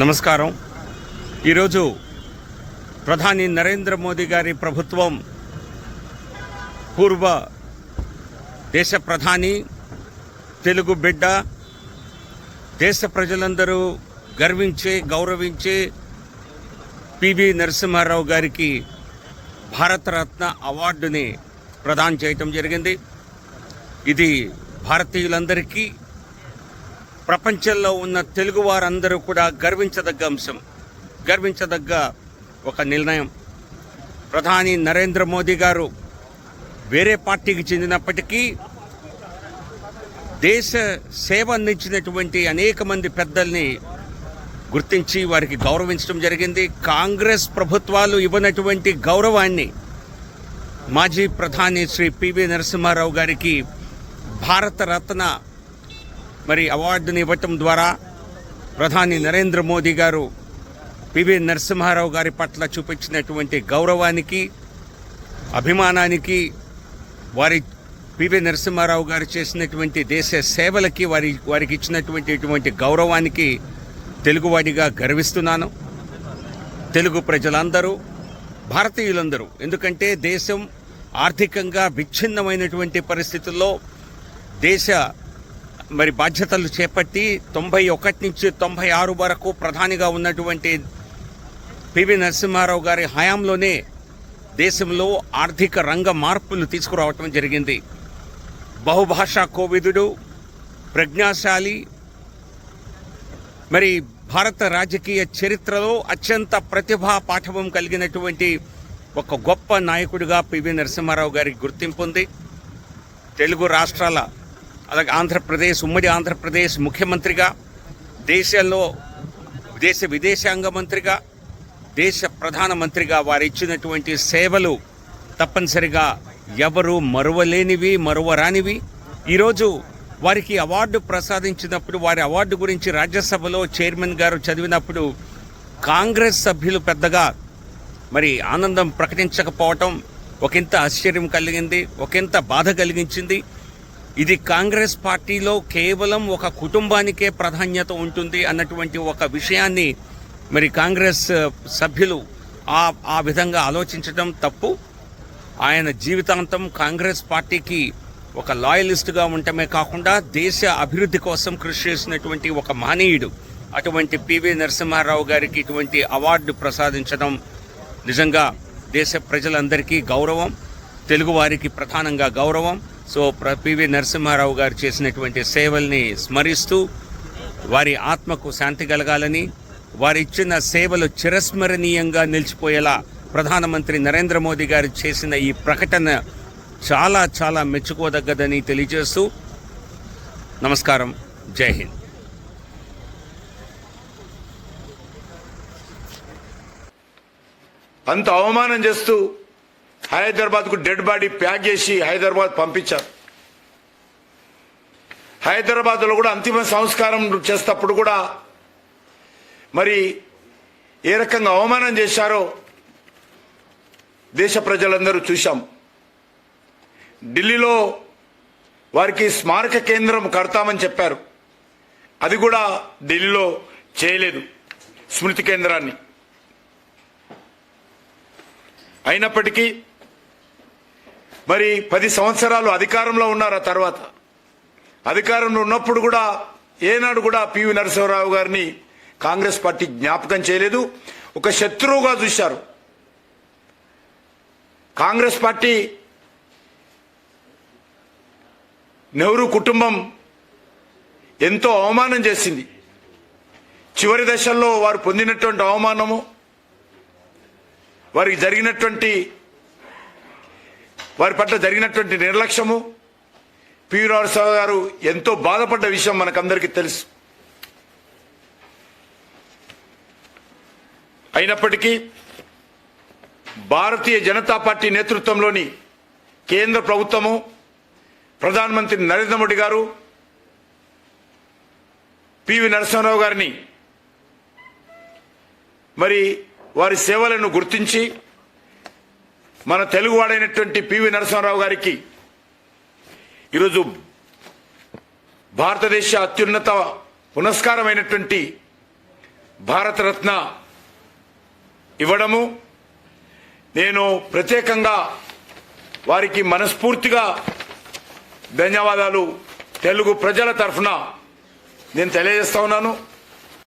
నమస్కారం. ఈరోజు ప్రధాని నరేంద్ర మోదీ గారి ప్రభుత్వం పూర్వ దేశ ప్రధాని తెలుగు బిడ్డ దేశ ప్రజలందరూ గర్వించే గౌరవించే పివి నరసింహారావు గారికి భారతరత్న అవార్డుని ప్రదానం చేయటం జరిగింది. ఇది భారతీయులందరికీ ప్రపంచంలో ఉన్న తెలుగు వారందరూ కూడా గర్వించదగ్గ అంశం గర్వించదగ్గ ఒక నిర్ణయం. ప్రధాని నరేంద్ర మోదీ గారు వేరే పార్టీకి చెందినప్పటికీ దేశ సేవ అందించినటువంటి అనేక మంది పెద్దల్ని గుర్తించి వారికి గౌరవించడం జరిగింది. కాంగ్రెస్ ప్రభుత్వాలు ఇవ్వనటువంటి గౌరవాన్ని మాజీ ప్రధాని శ్రీ పివి నరసింహారావు గారికి భారతరత్న మరి అవార్డుని ఇవ్వటం ద్వారా ప్రధాని నరేంద్ర మోదీ గారు పివి నరసింహారావు గారి పట్ల చూపించినటువంటి గౌరవానికి అభిమానానికి వారి పివి నరసింహారావు గారు చేసినటువంటి దేశ సేవలకి వారి వారికి ఇచ్చినటువంటి ఇటువంటి గౌరవానికి తెలుగువాడిగా గర్విస్తున్నాను. తెలుగు ప్రజలందరూ భారతీయులందరూ ఎందుకంటే దేశం ఆర్థికంగా విచ్ఛిన్నమైనటువంటి పరిస్థితుల్లో దేశ మరి బాధ్యతలు చేపట్టి తొంభై ఒకటి నుంచి తొంభై ఆరు వరకు ప్రధానిగా ఉన్నటువంటి పివి నరసింహారావు గారి హయాంలోనే దేశంలో ఆర్థిక రంగ మార్పులు తీసుకురావటం జరిగింది. బహుభాషా కోవిదుడు ప్రజ్ఞాశాలి మరి భారత రాజకీయ చరిత్రలో అత్యంత ప్రతిభా పాఠవం కలిగినటువంటి ఒక గొప్ప నాయకుడిగా పివి నరసింహారావు గారికి గుర్తింపు ఉంది. తెలుగు రాష్ట్రాల అలాగే ఆంధ్రప్రదేశ్ ఉమ్మడి ఆంధ్రప్రదేశ్ ముఖ్యమంత్రిగా దేశంలో దేశ విదేశాంగ మంత్రిగా దేశ ప్రధానమంత్రిగా వారు ఇచ్చినటువంటి సేవలు తప్పనిసరిగా ఎవరు మరువలేనివి మరువరానివి. ఈరోజు వారికి అవార్డు ప్రసాదించినప్పుడు వారి అవార్డు గురించి రాజ్యసభలో చైర్మన్ గారు చదివినప్పుడు కాంగ్రెస్ సభ్యులు పెద్దగా మరి ఆనందం ప్రకటించకపోవటం ఒకంత ఆశ్చర్యం కలిగింది ఒకంత బాధ కలిగించింది. ఇది కాంగ్రెస్ పార్టీలో కేవలం ఒక కుటుంబానికే ప్రాధాన్యత ఉంటుంది అన్నటువంటి ఒక విషయాన్ని మరి కాంగ్రెస్ సభ్యులు ఆ ఆ విధంగా ఆలోచించడం తప్పు. ఆయన జీవితాంతం కాంగ్రెస్ పార్టీకి ఒక లాయలిస్ట్గా ఉండటమే కాకుండా దేశ అభివృద్ధి కోసం కృషి చేసినటువంటి ఒక మహనీయుడు అటువంటి పివి నరసింహారావు గారికి ఇటువంటి అవార్డు ప్రసాదించడం నిజంగా దేశ ప్రజలందరికీ గౌరవం తెలుగువారికి ప్రధానంగా గౌరవం. సో ప్ర పివి నరసింహారావు గారు చేసినటువంటి సేవల్ని స్మరిస్తూ వారి ఆత్మకు శాంతి కలగాలని వారు ఇచ్చిన సేవలు చిరస్మరణీయంగా నిలిచిపోయేలా ప్రధానమంత్రి నరేంద్ర మోదీ గారు చేసిన ఈ ప్రకటన చాలా చాలా మెచ్చుకోదగ్గదని తెలియజేస్తూ నమస్కారం. జై హింద్. అంత అవమానం చేస్తూ హైదరాబాద్కు డెడ్ బాడీ ప్యాక్ చేసి హైదరాబాద్ పంపించారు. హైదరాబాద్లో కూడా అంతిమ సంస్కారం చేసేటప్పుడు కూడా మరి ఏ రకంగా అవమానం చేశారో దేశ ప్రజలందరూ చూశాం. ఢిల్లీలో వారికి స్మారక కేంద్రం కడతామని చెప్పారు. అది కూడా ఢిల్లీలో చేయలేదు స్మృతి కేంద్రాన్ని. అయినప్పటికీ మరి పది సంవత్సరాలు అధికారంలో ఉన్నారు ఆ తర్వాత. అధికారంలో ఉన్నప్పుడు కూడా ఏనాడు కూడా పివి నరసింహరావు గారిని కాంగ్రెస్ పార్టీ జ్ఞాపకం చేయలేదు. ఒక శత్రువుగా చూశారు. కాంగ్రెస్ పార్టీ నెహ్రూ కుటుంబం ఎంతో అవమానం చేసింది. చివరి దశల్లో వారు పొందినటువంటి అవమానము వారికి జరిగినటువంటి వారి పట్ల జరిగినటువంటి నిర్లక్ష్యము. పి. గారు ఎంతో బాధపడ్డ విషయం మనకందరికీ తెలుసు. అయినప్పటికీ భారతీయ జనతా పార్టీ నేతృత్వంలోని కేంద్ర ప్రభుత్వము ప్రధానమంత్రి నరేంద్ర మోడీ గారు పివి నరసింహారావు గారిని మరి వారి సేవలను గుర్తించి మన తెలుగువాడైనటువంటి పివి నరసింహారావు గారికి ఈరోజు భారతదేశ అత్యున్నత పునస్కారమైనటువంటి భారతరత్న ఇవ్వడము. నేను ప్రత్యేకంగా వారికి మనస్ఫూర్తిగా ధన్యవాదాలు. తెలుగు ప్రజల తరఫున నేను తెలియజేస్తా ఉన్నాను.